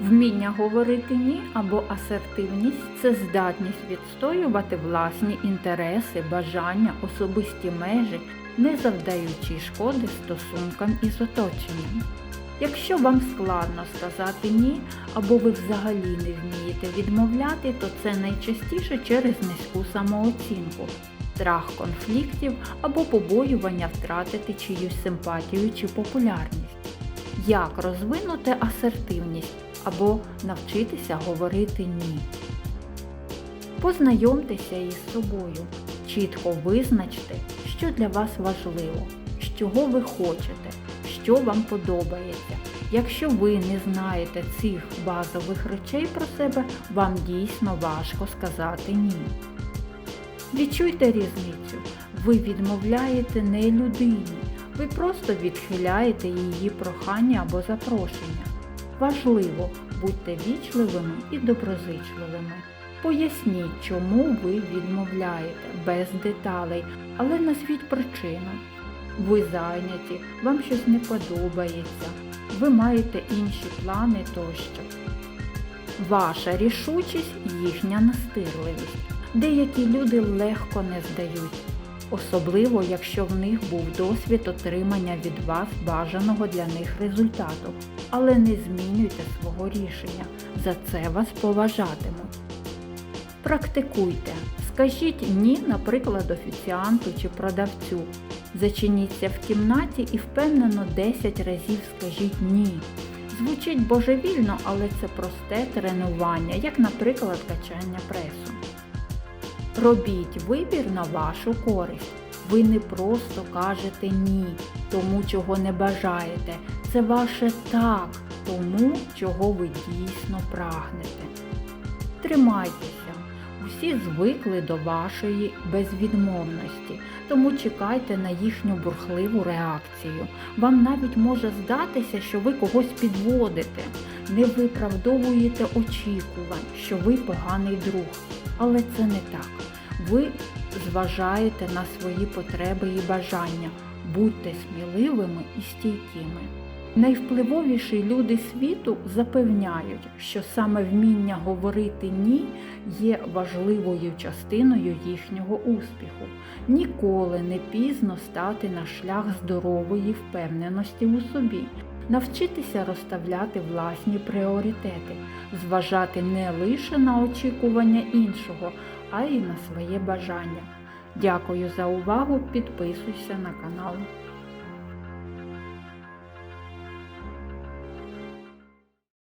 Вміння говорити ні або асертивність це здатність відстоювати власні інтереси, бажання, особисті межі, не завдаючи шкоди стосункам із оточенням. Якщо вам складно сказати ні, або ви взагалі не вмієте відмовляти, то це найчастіше через низьку самооцінку, страх конфліктів або побоювання втратити чиюсь симпатію чи популярність. Як розвинути асертивність або навчитися говорити ні? Познайомтеся із собою, чітко визначте, що для вас важливо, з чого ви хочете, що вам подобається. Якщо ви не знаєте цих базових речей про себе, вам дійсно важко сказати ні. Відчуйте різницю. Ви відмовляєте не людині, ви просто відхиляєте її прохання або запрошення. Важливо, будьте вічливими і доброзичливими. Поясніть, чому ви відмовляєте без деталей, але назвіть причину. Ви зайняті, вам щось не подобається, ви маєте інші плани тощо. Ваша рішучість їхня настирливість. Деякі люди легко не здають, особливо якщо в них був досвід отримання від вас бажаного для них результату. Але не змінюйте свого рішення, за це вас поважатимуть. Практикуйте. Скажіть ні, наприклад, офіціанту чи продавцю. Зачиніться в кімнаті і впевнено 10 разів скажіть ні. Звучить божевільно, але це просте тренування, як, наприклад, качання пресу. Робіть вибір на вашу користь. Ви не просто кажете ні, тому чого не бажаєте. Це ваше так, тому чого ви дійсно прагнете. Тримайтеся. Усі звикли до вашої безвідмовності, тому чекайте на їхню бурхливу реакцію. Вам навіть може здатися, що ви когось підводите, не виправдовуєте очікувань, що ви поганий друг. Але це не так. Ви зважаєте на свої потреби і бажання, будьте сміливими і стійкими. Найвпливовіші люди світу запевняють, що саме вміння говорити ні є важливою частиною їхнього успіху. Ніколи не пізно стати на шлях здорової впевненості у собі, навчитися розставляти власні пріоритети, зважати не лише на очікування іншого, й на своє бажання. Дякую за увагу! Підписуйся на канал.